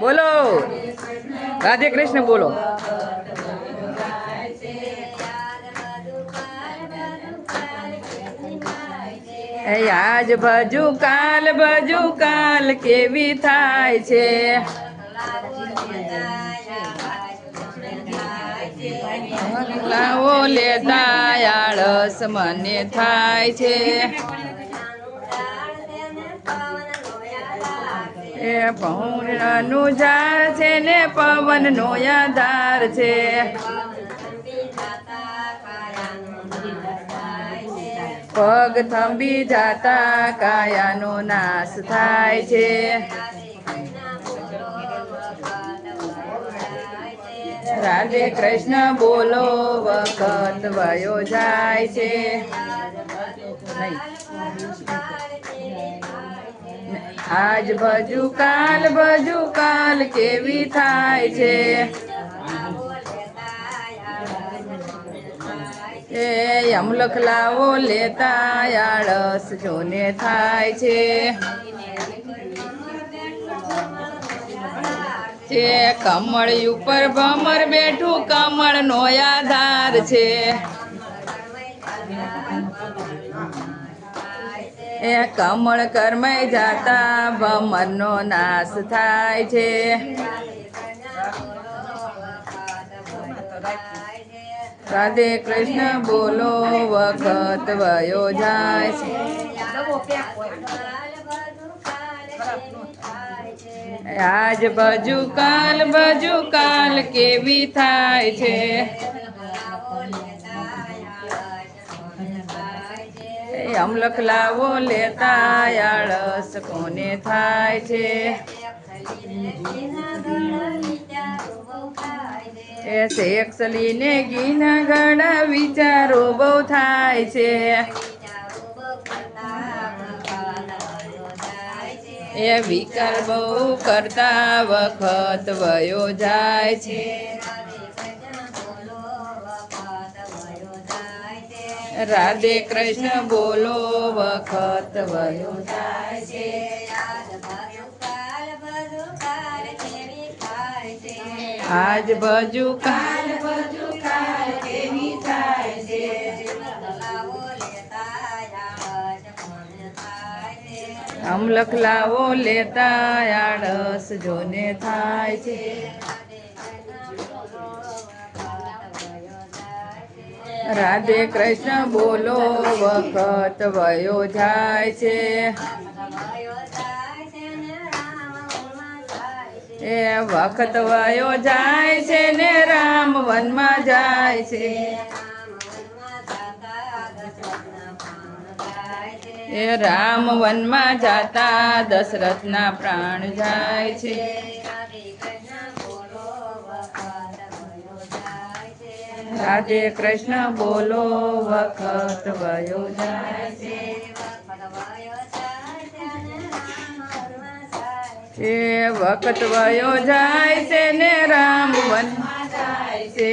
બોલો. રાધે કૃષ્ણ બોલો. એ આજ ભજુ કાલ ભજુ કાલ કેવી થાય છે? લાવો લેતા આળસ મને થાય છે. પૌર્ણનું ઝાડ છે ને પવનનો આધાર છે. પગ થંભી જાતા કાયાનો નાશ થાય છે. રાધે કૃષ્ણ બોલો, વખત વયો જાય છે. આજ ભજુ કાલ ભજુ કાલ કેવી થાય છે? એ અમલખ લાવો લેતા આળસ જોને થાય છે? છે કમળ ઉપર ભમર બેઠું કમળ નો આધાર છે? એ કમળ કર્મય જાતા ભમરનો નાશ થાય છે. રાધે કૃષ્ણ બોલો, વખત વયો જાય છે. આજ બજુ કાલ બજુ કાલ કેવી થાય છે? એ અમલખ લાવો લેતા આળસ, કોને થાય છે? એ શેખસલીને ગીના ઘણા વિચારો બહુ થાય છે. એ વિકાર બહુ કરતા વખત વયો જાય છે. રાધે કૃષ્ણ બોલો, વખત વયો જાય આજ ભજુ કાલ ભજુ કાલ કેવી થાય છે? અમલક લાવો લેતા આળસ જોને થાય છે. રાધે કૃષ્ણ બોલો, વખત વયો જાય છે. એ વખત વયો જાય છે ને રામ વનમાં જાય છે. એ રામ વનમાં જાતા દશરથના પ્રાણ જાય છે. રાધે કૃષ્ણ બોલો, વખત વયો જાય. છે વખત વયો જાય છે ને રામ વન જાય છે